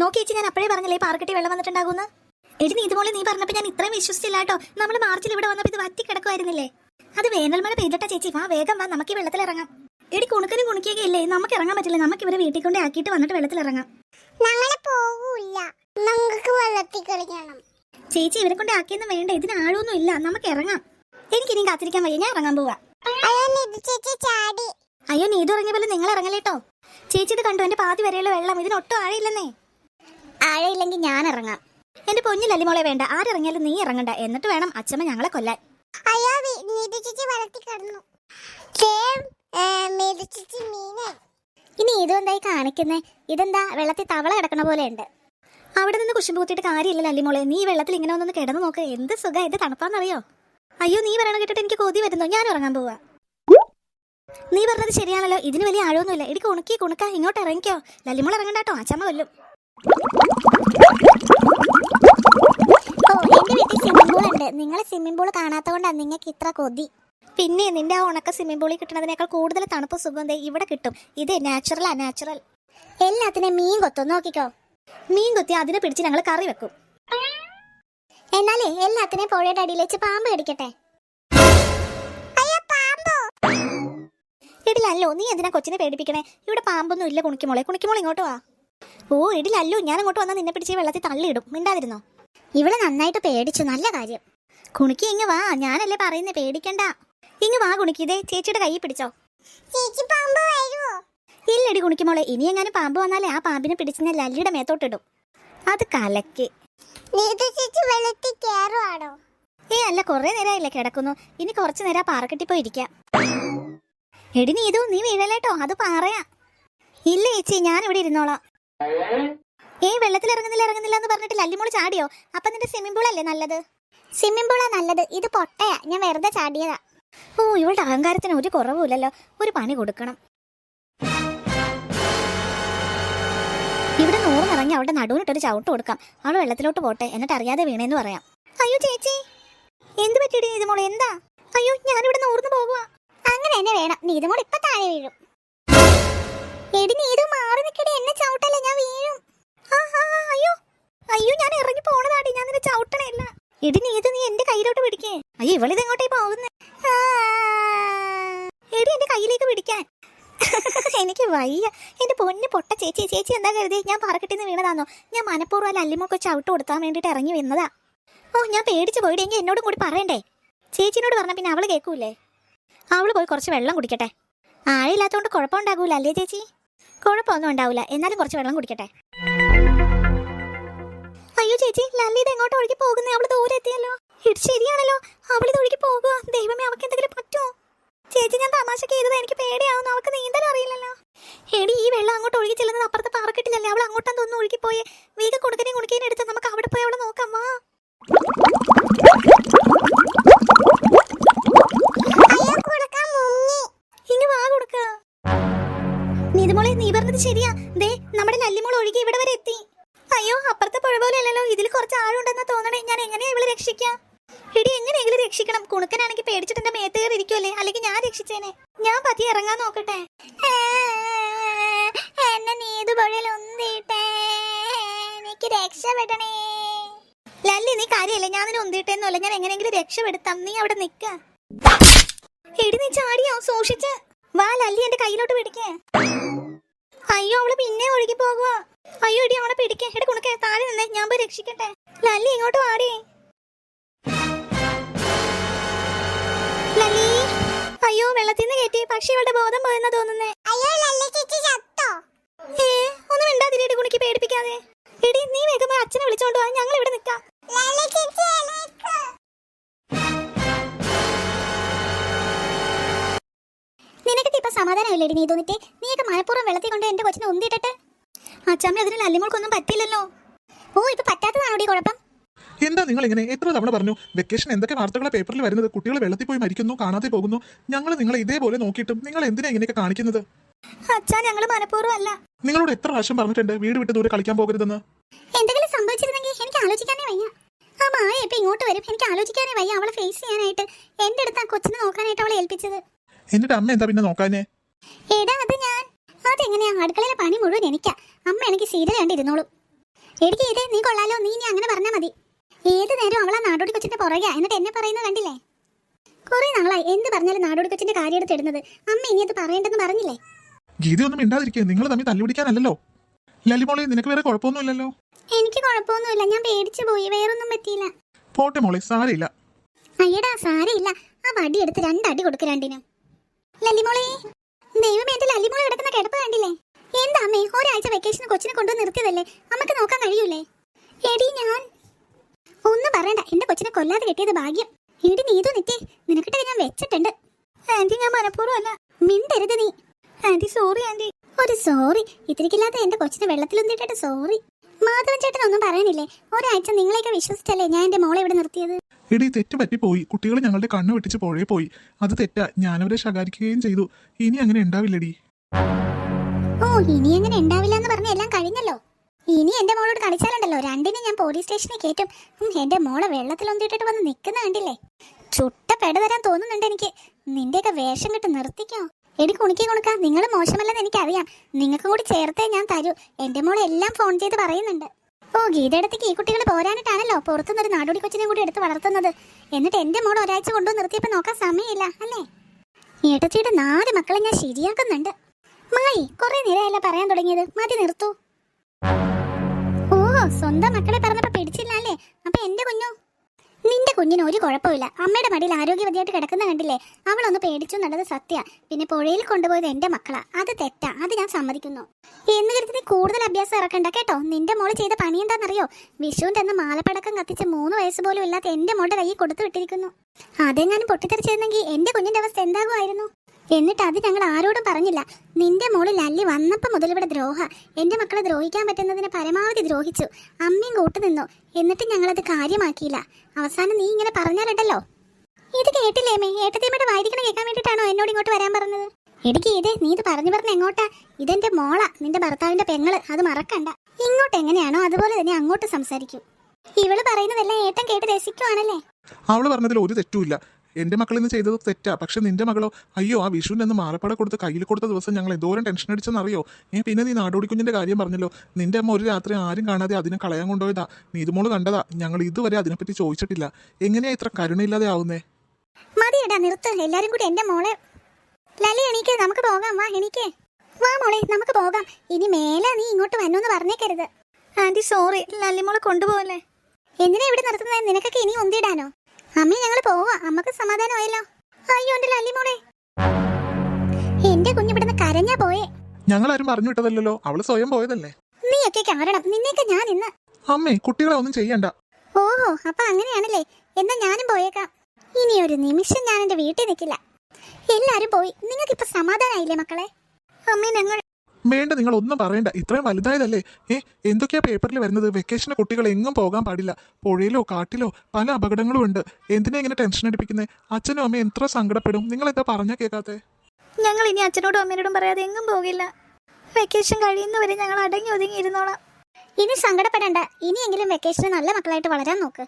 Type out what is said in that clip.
നോക്കി ചേച്ചി ഞാൻ അപ്പോഴേ പറഞ്ഞില്ലേ പാർക്കട്ടി വെള്ളം വന്നിട്ടുണ്ടാകുമെന്ന്? എടി നീ ഇതുപോലെ നീ പറഞ്ഞപ്പോൾ ഞാൻ ഇത്രയും വിശ്വസിച്ചില്ല കേട്ടോ. നമ്മൾ മാർച്ചിൽ ഇവിടെ വന്നപ്പോൾ ഇത് വറ്റി കിടക്കുമായിരുന്നില്ലേ അത് വേനൽ മഴ പെയ്തിട്ടാ ചേച്ചി വാ വേഗം വാ നമുക്ക് വെള്ളത്തിൽ ഇറങ്ങാം. എടി കുണുക്കനും ഇല്ലേ നമുക്ക് ഇറങ്ങാൻ പറ്റില്ല നമുക്ക് ഇവരെ വീട്ടിൽ കൊണ്ട് ആക്കിയിട്ട് വന്നിട്ട് വെള്ളത്തിൽ ഇറങ്ങാം. പോകൂല വെള്ളത്തിൽ കളിക്കണം. ചേച്ചി ഇവരെ കൊണ്ട് ആക്കിയൊന്നും വേണ്ട ഇതിന് ആളൊന്നും ഇല്ല നമുക്ക് ഇറങ്ങാം. എനിക്ക് ഇനി കാത്തിരിക്കാൻ വയ്യ ഞാൻ ഇറങ്ങാൻ പോവാ. അയ്യോ നീതു ഇറങ്ങിയ പോലെ നിങ്ങൾ ഇറങ്ങലേട്ടോ ചേച്ചി ഇത് കണ്ടു എന്റെ പാതി വരെയുള്ള വെള്ളം ഇതിനൊട്ടും ആഴയില്ലെന്നേ. ആഴയില്ലെങ്കിൽ ഞാൻ ഇറങ്ങാം. എന്റെ പൊന്നിലല്ലി മോളെ വേണ്ട. ആരിറങ്ങിയാലും നീ ഇറങ്ങണ്ട. എന്നിട്ട് വേണം അച്ഛമ്മ ഞങ്ങളെ കൊല്ലാൻ. അയ്യോ നീതി ചേച്ചി കിടന്നു. ഇനി ഇതും എന്തായി കാണിക്കുന്നേ? ഇതെന്താ? വെള്ളത്തിൽ തവള കിടക്കണ പോലെ ഉണ്ട്. അവിടെ നിന്ന് കുശുമ്പ് കുത്തിയിട്ട് കാര്യമില്ല ലല്ലിമോളെ. നീ വെള്ളത്തിൽ ഇങ്ങനെ ഒന്നൊന്ന് കിടന്നു നോക്ക്. എന്ത് സുഖം എന്ത് തണുപ്പാന്നറിയോ? അയ്യോ നീ പറയണ കേട്ടിട്ട് എനിക്ക് കൊതി വരുന്നു. ഞാൻ ഉറങ്ങാൻ പോവാ. നീ പറഞ്ഞത് ശരിയാണല്ലോ. ഇതിന് വലിയ ആഴമൊന്നുമില്ല. ഇടിക്ക് ഉണക്കി കുണുക്ക ഇങ്ങോട്ട് ഇറങ്ങിക്കോ. ലല്ലിമോൾ ഇറങ്ങണ്ടാട്ടോ അച്ഛമ്മ കൊല്ലും. ഓ എന്റെ വീട്ടിൽ സ്വിമ്മിംഗ് പൂൾ ഉണ്ട്. നിങ്ങൾ സ്വിമ്മിംഗ് പൂൾ കാണാത്തതുകൊണ്ടാണ് നിങ്ങൾക്ക് ഇത്ര കൊതി. പിന്നെ നിന്റെ ആ ഉണക്ക സ്വിമ്മിംഗ് പൂളിൽ കിട്ടുന്നതിനേക്കാൾ കൂടുതൽ തണുപ്പ് സുഖം ദേ ഇവിടെ കിട്ടും. ഇത് നാച്ചുറൽ നാച്ചുറൽ എല്ലാത്തിനും മീൻ കൊത്തും. നോക്കിക്കോ. മീൻ കൊത്തി അതിനെ പിടിച്ച് ഞങ്ങൾ കറി വെക്കും. എന്നാലേ എല്ലാത്തിനെയും പുഴയുടെ അടിയിൽ വെച്ച് പാമ്പ് കടിക്കട്ടെ. ഇടില്ലല്ലോ നീ എന്തിനാ കൊച്ചിനെ പേടിപ്പിക്കണേ? ഇവിടെ പാമ്പൊന്നും ഇല്ല കുണിക്കുമോളെ. കുണിക്കുമോൾ ഇങ്ങോട്ട് വാ. ഓ ഇടിലല്ലോ ഞാൻ അങ്ങോട്ട് വന്നാൽ നിന്നെ പിടിച്ച് ഈ വെള്ളത്തിൽ തള്ളിയിടും. മിണ്ടാതിരുന്നോ? ഇവളെ നന്നായിട്ട് പേടിച്ചു. നല്ല കാര്യം. കുണുക്കി ഇങ്ങ് വാ. ഞാനല്ലേ പറയുന്നേ പേടിക്കണ്ട. ഇങ്ങ് വാ കുണുക്കി. ഇതേ ചേച്ചിയുടെ കൈ പിടിച്ചോ. ചേച്ചി പാമ്പ് ഇല്ലടി കുണിക്കുമോളെ ഇനി എങ്ങാനും പാമ്പ് വന്നാലേ ആ പാമ്പിനെ പിടിച്ച് ഞാൻ ലല്ലിയുടെ മേത്തോട്ടിടും അത് കലക്ക്. ഏ അല്ല കൊറേ നേരമായില്ലേ കിടക്കുന്നു. ഇനി കുറച്ചു നേരം ആ പാറക്കെട്ടി പോയി ഇരിക്കാം. എടി നീ ഇതു നീ വീഴലേട്ടോ. അത് പാറയാ. ഇല്ല ചേച്ചി ഞാൻ ഇവിടെ ഇരുന്നോളാം. ഏ വെള്ളത്തിൽ ഇറങ്ങുന്നില്ല ഇറങ്ങുന്നില്ല എന്ന് പറഞ്ഞിട്ട് ലല്ലിമോൾ ചാടിയോ? അപ്പൊ നിന്റെ സ്വിമ്മിംഗ് പൂൾ അല്ലേ നല്ലത്? സ്വിമ്മിംഗ് പൂളാ നല്ലത്. ഇത് പൊട്ടയാ. ഞാൻ വെറുതെ ചാടിയതാ. ഓ ഇവളുടെ അഹങ്കാരത്തിന് ഒരു കുറവുമില്ലല്ലോ. ഒരു പണി കൊടുക്കണം. ഇവിടെ നൂറിറങ്ങി അവളുടെ നടുവിനിട്ടൊരു ചവിട്ട് കൊടുക്കാം. അവൾ വെള്ളത്തിലോട്ട് പോട്ടെ. എന്നിട്ട് അറിയാതെ വീണേന്ന് പറയാം. അയ്യോ ചേച്ചി. എന്ത് പറ്റിയടി നീതുമോളെ എന്താ? അയ്യോ ഞാനിവിടെ നൂർന്ന് പോകുക അങ്ങനെ തന്നെ വേണം. നീതുമോൾ ഇപ്പൊ താഴെ വീഴും. എടി നീതു മാറി എന്നെ ഞാൻ അയ്യോ. അയ്യോ ഞാൻ ഇറങ്ങി ഞാൻ നിന്നെ എടി നീതു നീ എന്റെ പിടിക്കേ. എങ്ങോട്ടേ എടി എന്റെ പിടിക്കാൻ. എനിക്ക് വയ്യ. എന്റെ പൊന്ന് പൊട്ട ചേച്ചി ചേച്ചി എന്താ കരുതി? ഞാൻ പറക്കെട്ടിന്ന് വീണതാന്നോ? ഞാൻ മനഃപൂർവം അല്ലിമൊക്കെ ചവിട്ട് കൊടുത്താൻ വേണ്ടിട്ട് ഇറങ്ങി വന്നതാ. ഓ ഞാൻ പേടിച്ചു പോയിടെങ്കിൽ എന്നോടും കൂടി പറയണ്ടേ? ചേച്ചിനോട് പറഞ്ഞ പിന്നെ അവൾ കേൾക്കൂലേ അവൾ പോയി കുറച്ച് വെള്ളം കുടിക്കട്ടെ. ആഴയില്ലാത്തോണ്ട് കുഴപ്പമുണ്ടാകൂല അല്ലേ ചേച്ചി? കുഴപ്പമൊന്നും ഉണ്ടാവില്ല. എന്നാലും കുറച്ച് വെള്ളം കുടിക്കട്ടെ. അയ്യോ ചേച്ചി ലല്ലിത് എങ്ങോട്ട് ഒഴുകി പോകുന്നേ? അവൾ ദൂരെ എത്തിയല്ലോ. ഇത് ശരിയാണല്ലോ. അവളിത് ഒഴുകി പോകുക ദൈവമേ അവൾക്ക് എന്തെങ്കിലും പറ്റുമോ ചേച്ചി ഞാൻ തമാശക്ക് ചെയ്തത്. എനിക്ക് പേടിയാവുന്നു. അവൾക്ക് നീന്തൽ അറിയില്ലല്ലോ. എടി ഈ വെള്ളം അങ്ങോട്ട് ഒഴുകി ചെല്ലുന്നത് അപ്പുറത്തെ പാറക്കെട്ടിലല്ലേ? അവൾ അങ്ങോട്ടാന്ന് തോന്നുന്നു ഒഴുകി പോയി വീഗ കൊടുക്കണേ കുണിക്കേനെ എടുത്ത് നമുക്ക് അവിടെ പോയി അവളെ നോക്കാം. വാ. നീതുമോളെ നീ പറഞ്ഞത് ശരിയാ. ദേ നമ്മുടെ നല്ലിമോൾ ഒഴുകി ഇവിടെ വരെ എത്തി. അയ്യോ അപ്പുറത്തെ പുഴ പോലെ അല്ലല്ലോ ഇതിൽ കുറച്ച് ആഴുണ്ടെന്ന് തോന്നണേ. ഞാൻ എങ്ങനെയാ ഇവളെ രക്ഷിക്കാം? എടി എങ്ങനെയെങ്കിലും രക്ഷിക്കണം. കുണുക്കനാണെങ്കിൽ പേടിച്ചിട്ട് എന്റെ മേത്ത് കയറി ഇരിക്കുമല്ലേ അല്ലെങ്കിൽ ഞാൻ രക്ഷിച്ചേനെ. ഞാൻ പതി ഇറങ്ങാൻ നോക്കട്ടെ. എന്നെ എനിക്ക് രക്ഷപ്പെടണേ. ലല്ലി നീ കാര്യമല്ല. ഞാൻ നിന്നെ ഒന്നിട്ടേന്നല്ല ഞാൻ എങ്ങനെയെങ്കിലും രക്ഷപ്പെടുത്താം. നീ അവിടെ നിക്ക എടി നീ ചാടിയോ? സൂക്ഷിച്ച്. വാ ലല്ലി എന്റെ കയ്യിലോട്ട് പിടിക്കേ. അയ്യോ അവൾ പിന്നെ ഒഴുകി പോകുവാ അയ്യോ ഇടി അവളെ പിടിക്കേ. എടി കുണക്കേ താഴെ നിന്നേ. ഞാൻ പോയി രക്ഷിക്കട്ടെ. ലല്ലി ഇങ്ങോട്ട് വാടി. ലല്ലി അയ്യോ വെള്ളത്തിൽ നിന്ന് കയറ്റി പക്ഷെ ഇവളുടെ ബോധം പോയെന്നാ തോന്നുന്നേ. അയ്യോ ലല്ലി ചേച്ചി ചത്തോ? ഏ ഒന്നും മിണ്ടാതിരി കുണക്കി പേടിപ്പിക്കാതെ. എടി നീ വേഗം അച്ഛനെ വിളിച്ചോണ്ട് വാ. ഞങ്ങൾ ഇവിടെ നിൽക്കാം സമാധാനമില്ലേടി നീ തോന്നിട്ട് നീയൊക്കെ മനഃപൂർവം വെള്ളത്തിൽ കൊണ്ട് എന്റെ കൊച്ചിനെ ഒന്നിട്ടെ അച്ഛമ്മ അതിന് അല്ലിമോൾക്കൊന്നും പറ്റില്ലല്ലോ ഓ ഇപ്പൊ പറ്റാത്തതാണോടി കുഴപ്പം? എന്താ നിങ്ങൾ ഇങ്ങനെ എത്ര തവണ പറഞ്ഞു? വെക്കേഷൻ എന്തൊക്കെ വാർത്തകളെ പേപ്പറിൽ വരുന്നത്? കുട്ടികൾ വെള്ളത്തിൽ പോയി മരിക്കുന്നു കാണാതെ പോകുന്നു. ഞങ്ങൾ നിങ്ങളെ ഇതേപോലെ നോക്കിയിട്ടും നിങ്ങൾ എന്തിനാ ഇങ്ങനെയൊക്കെ കാണിക്കുന്നത്? അച്ഛാ ഞങ്ങൾ മനഃപൂർവം അല്ല. നിങ്ങളോട് എത്ര പ്രാവശ്യം പറഞ്ഞിട്ടുണ്ട് വീട് വിട്ട് ദൂരെ കളിക്കാൻ പോകരുതെന്ന്? എന്തെങ്കിലും സംഭവിച്ചിരുന്നെങ്കിൽ എനിക്ക് ആലോചിക്കാനേ വയ്യ. ആ മായ ഇപ്പൊ ഇങ്ങോട്ട് വരും. എനിക്ക് ആലോചിക്കാനേ വയ്യ അവളെ ഫേസ് ചെയ്യാനായിട്ട്. എന്റെ അടുത്ത് ആ കൊച്ചിനെ നോക്കാനായിട്ട് അവളെ ഏൽപ്പിച്ചത്. എന്നിട്ട് അമ്മ എന്താ പിന്നെ നോക്കാനേ എടാ അത് ഞാൻ. അതെങ്ങനെയാ? അടുക്കളയിലെ പണി മുഴുവൻ എനിക്കാ. അമ്മ എനിക്ക് സീരിയൽ കണ്ടിരുന്നോളൂ. എടിക്ക് ഏതേ നീ കൊള്ളാലോ നീ ഇനി അങ്ങനെ പറഞ്ഞാൽ മതി. ഏത് നേരം അവളാ നാടോടി കൊച്ചിന്റെ പുറകെ. എന്നിട്ട് എന്നെ പറയുന്നത് കണ്ടില്ലേ? കുറെ നാളായി. എന്ത് പറഞ്ഞാലും നാടോടി കൊച്ചിന്റെ കാര്യം എടുത്തിടുന്നത് അമ്മ ഇനി അത് പറയണ്ടെന്ന് പറഞ്ഞില്ലേ? ഗീതയൊന്നും മിണ്ടാതിരിക്കുക നിങ്ങൾ തമ്മിൽ തല്ലുപിടിക്കാനല്ലോ ലലിമോളെ നിനക്ക് വേറെ കുഴപ്പമൊന്നുമില്ലല്ലോ? എനിക്ക് കുഴപ്പമൊന്നുമില്ല. ഞാൻ പേടിച്ചു പോയി. വേറൊന്നും പറ്റിയില്ല. പോട്ടെ മോളെ സാരയില്ല. അയ്യടാ സാരയില്ല. ആ വടി എടുത്ത് രണ്ടടി കൊടുക്ക് രണ്ടിനും. ലല്ലിമോളെ ദൈവം എന്റെ ലല്ലിമോളെ കിടക്കുന്ന കിടപ്പ് കണ്ടില്ലേ? എന്താ അമ്മേ ഒരാഴ്ച വെക്കേഷന് കൊച്ചിനെ കൊണ്ടുവന്ന് നിർത്തിയതല്ലേ? അമ്മയ്ക്ക് നോക്കാൻ കഴിയൂലേ? എടി ഞാൻ. ഒന്നും പറയണ്ട എന്റെ കൊച്ചിനെ കൊല്ലാതെ കിട്ടിയത് ഭാഗ്യം. എടി നീതു നിറ്റേ നിനക്കിട്ട് ഞാൻ വെച്ചിട്ടുണ്ട്. ആന്റി ഞാൻ മനഃപൂർവം മിണ്ടരുത് നീ. ആന്റി സോറി ആന്റി ഒരു സോറി ഇത്തിരിക്കില്ലാത്ത എന്റെ കൊച്ചിനെ വെള്ളത്തിലൊന്നിട്ടിട്ട് സോറി മാധവൻ ചേട്ടൻ ഒന്നും പറയാനില്ലേ ഒരാഴ്ച നിങ്ങളെയൊക്കെ വിശ്വസിച്ചല്ലേ ഞാൻ എന്റെ മോളെ ഇവിടെ നിർത്തിയത്? എടി തെറ്റ് പറ്റിപ്പോയി. കുട്ടികൾ ഞങ്ങളുടെ കണ്ണു വെട്ടിച്ച് പുഴയെ പോയി. അത് തെറ്റാ. ഞാനവരെ ശകാരിക്കുകയും ചെയ്തു. ഇനി അങ്ങനെ ഉണ്ടാവില്ലടി. ഓ ഇനി അങ്ങനെ ഉണ്ടാവില്ല എന്ന് പറഞ്ഞ എല്ലാം കഴിഞ്ഞല്ലോ. ഇനി എന്റെ മോളോട് കളിച്ചാലുണ്ടല്ലോ. രണ്ടിനും ഞാൻ പോലീസ് സ്റ്റേഷനിൽ കയറ്റും. എന്റെ മോളെ വെള്ളത്തിൽ വെള്ളത്തിലൊന്തിട്ടിട്ട് വന്ന് നിൽക്കുന്ന കണ്ടില്ലേ? ചുട്ട പെട തരാൻ തോന്നുന്നുണ്ട് എനിക്ക്. നിന്റെയൊക്കെ വേഷം കിട്ട് നിർത്തിക്കോ? എടി കുണിക്കി കുണുക്ക നിങ്ങൾ മോശമല്ലെന്ന് എനിക്കറിയാം. നിങ്ങൾക്കും കൂടി ചേർത്തേ ഞാൻ തരൂ. എന്റെ മോളെ എല്ലാം ഫോൺ ചെയ്ത് പറയുന്നുണ്ട്. ഓ ഗീതയിടത്തേക്ക് ഈ കുട്ടികൾ പോരാനിട്ടാണല്ലോ പുറത്തുനിന്നൊരു നാടോടി കൊച്ചിനെ കൂടി എടുത്ത് വളർത്തുന്നത്. എന്നിട്ട് എന്റെ മോൾ ഒരാഴ്ച കൊണ്ടു നിർത്തിയപ്പോൾ നോക്കാൻ സമയമില്ല അല്ലേ? ഏട്ടച്ചിയുടെ നാല് മക്കളെ ഞാൻ ശരിയാക്കുന്നുണ്ട്. മായി കുറെ നേരമല്ല പറയാൻ തുടങ്ങിയത്. മതി നിർത്തു. ഓ സ്വന്തം മക്കളെ പറഞ്ഞപ്പോ പിടിച്ചില്ല അല്ലേ? അപ്പൊ എന്റെ കുഞ്ഞു? നിന്റെ കുഞ്ഞിന് ഒരു കുഴപ്പമില്ല. അമ്മയുടെ മടിയിൽ ആരോഗ്യവതിയായിട്ട് കിടക്കുന്ന കണ്ടില്ലേ? അവളൊന്ന് പേടിച്ചു എന്നുള്ളത് സത്യ. പിന്നെ പുഴയിൽ കൊണ്ടുപോയത് എന്റെ മക്കളാ. അത് തെറ്റാ. അത് ഞാൻ സമ്മതിക്കുന്നു. എന്ന് കരുതി നീ കൂടുതൽ അഭ്യാസം ഇറക്കണ്ട കേട്ടോ? നിന്റെ മോൾ ചെയ്ത പണി എന്താണെന്നറിയോ? വിഷുവിന്റെ അന്ന് മാലപ്പടക്കം കത്തിച്ച് മൂന്ന് വയസ്സ് പോലും ഇല്ലാത്ത എന്റെ മോളുടെ കൈ കൊടുത്തു വിട്ടിരിക്കുന്നു. അതെങ്ങാനും പൊട്ടിത്തെറിച്ചിരുന്നെങ്കിൽ എന്റെ കുഞ്ഞിന്റെ അവസ്ഥ എന്താകുമായിരുന്നു? എന്നിട്ട് അത് ഞങ്ങൾ ആരോടും പറഞ്ഞില്ല. നിന്റെ മോളിൽ അല്ലി വന്നപ്പോൾ മുതൽ ഇവിടെ ദ്രോഹ. എന്റെ മക്കളെ ദ്രോഹിക്കാൻ പറ്റുന്നതിന് പരമാവധി ദ്രോഹിച്ചു. അമ്മയും കൂട്ടുനിന്നു എന്നിട്ട് ഞങ്ങളത് കാര്യമാക്കിയില്ല. അവസാനം നീ ഇങ്ങനെ പറഞ്ഞാലുണ്ടല്ലോ? ഇത് കേട്ടില്ലേ മേ ഏട്ടത്തിയമ്മയുടെ വായിരിക്കണം കേൾക്കാൻ വേണ്ടിയിട്ടാണോ എന്നോട് ഇങ്ങോട്ട് വരാൻ പറഞ്ഞത്? ഇടുക്കി ഇത് നീ ഇത് പറഞ്ഞു പറഞ്ഞ എങ്ങോട്ടാ? ഇതെന്റെ മോള. നിന്റെ ഭർത്താവിന്റെ പെങ്ങൾ. അത് മറക്കണ്ട. ഇങ്ങോട്ട് എങ്ങനെയാണോ അതുപോലെ തന്നെ അങ്ങോട്ട് സംസാരിക്കും. ഇവൾ പറയുന്നതെല്ലാം ഏട്ടൻ കേട്ട് രസിക്കുവാണല്ലേ? അവൾ പറഞ്ഞതിൽ ഒരു തെറ്റുമില്ല. എന്റെ മക്കൾ ഇന്ന് ചെയ്തത് തെറ്റാ. പക്ഷെ നിന്റെ മകളോ അയ്യോ ആ വിഷുവിന്റെ അന്ന് മാറപ്പാട കൊടുത്ത് കയ്യിൽ കൊടുത്ത ദിവസം ഞങ്ങൾ എന്തോരം ടെൻഷൻ അടിച്ചെന്നറിയോ? ഏ പിന്നെ നീ നാടോടിക്കുഞ്ഞിന്റെ കാര്യം പറഞ്ഞല്ലോ. നിന്റെ അമ്മ ഒരു രാത്രി ആരും കാണാതെ അതിനെ കളയാൻ കൊണ്ടുപോയതാ. ഇതുമോൾ കണ്ടതാ. ഞങ്ങൾ ഇതുവരെ അതിനെപ്പറ്റി ചോദിച്ചിട്ടില്ല. എങ്ങനെയാ ഇത്ര കരുണയില്ലാതെ ആവുന്നേ? മതിയടാ നിർത്ത്. എല്ലാരും കൂടി എന്റെ മോളെ. ലലി എണീക്ക്. നമുക്ക് പോകാം. വാ എണീക്ക്. വാ മോളെ. നമുക്ക് പോകാം. ഇനി മേലെ നീ ഇങ്ങോട്ട് വന്നോന്ന് പറഞ്ഞേക്കരുത്. ആന്റി സോറി ലല്ലി മോളെ കൊണ്ടുപോകല്ലേ എന്തിനാ ഇവിടെ നിർത്തുന്നത് നിനക്കൊക്കെ ഇനി ഒന്തിടാനോ അമ്മ ഞങ്ങൾ പോവാ. അമ്മയ്ക്ക് സമാധാനമായല്ലോ. അയ്യോ എന്റെ ലല്ലി മോളെ. എന്റെ കുഞ്ഞിവിടുന്ന് കരഞ്ഞാ പോയേ. ഞങ്ങൾ ആരും പറഞ്ഞു വിട്ടതല്ലോ അവൾ സ്വയം പോയതല്ലേ? നീയൊക്കെ കാരണം നിന്നെയൊക്കെ ഞാൻ ഇന്ന്. അമ്മേ കുട്ടികളെ ഒന്നും ചെയ്യണ്ട. ഓഹോ അപ്പൊ അങ്ങനെയാണല്ലേ. എന്നാ ഞാനും പോയേക്കാം. ഇനി ഒരു നിമിഷം ഞാൻ എന്റെ വീട്ടിൽ നിൽക്കില്ല എല്ലാരും പോയി. നിങ്ങൾക്ക് ഇപ്പൊ സമാധാനായില്ലേ മക്കളെ? അമ്മേ ഞങ്ങൾ വേണ്ട നിങ്ങൾ ഒന്നും പറയണ്ട. ഇത്രയും വലുതായതല്ലേ? ഏ എന്തൊക്കെയാ പേപ്പറിൽ വരുന്നത്? വെക്കേഷന് കുട്ടികൾ എങ്ങും പോകാൻ പാടില്ല. പുഴയിലോ കാട്ടിലോ പല അപകടങ്ങളും ഉണ്ട്. എന്തിനാ ഇങ്ങനെ ടെൻഷൻ അടിപ്പിക്കുന്നത് അച്ഛനും അമ്മയും എത്ര സങ്കടപ്പെടും. നിങ്ങൾ എന്താ പറഞ്ഞാ കേൾക്കാത്ത ഞങ്ങൾ ഇനി അച്ഛനോടും അമ്മയോടും പറയാതെ എങ്ങും പോകില്ല. വെക്കേഷൻ കഴിയുന്നവരെ ഞങ്ങൾ അടങ്ങി ഒതുങ്ങി ഇരുന്നോളാം. ഇനി സങ്കടപ്പെടണ്ട. ഇനിയെങ്കിലും വെക്കേഷന് നല്ല മക്കളായിട്ട് വളരാൻ നോക്ക്.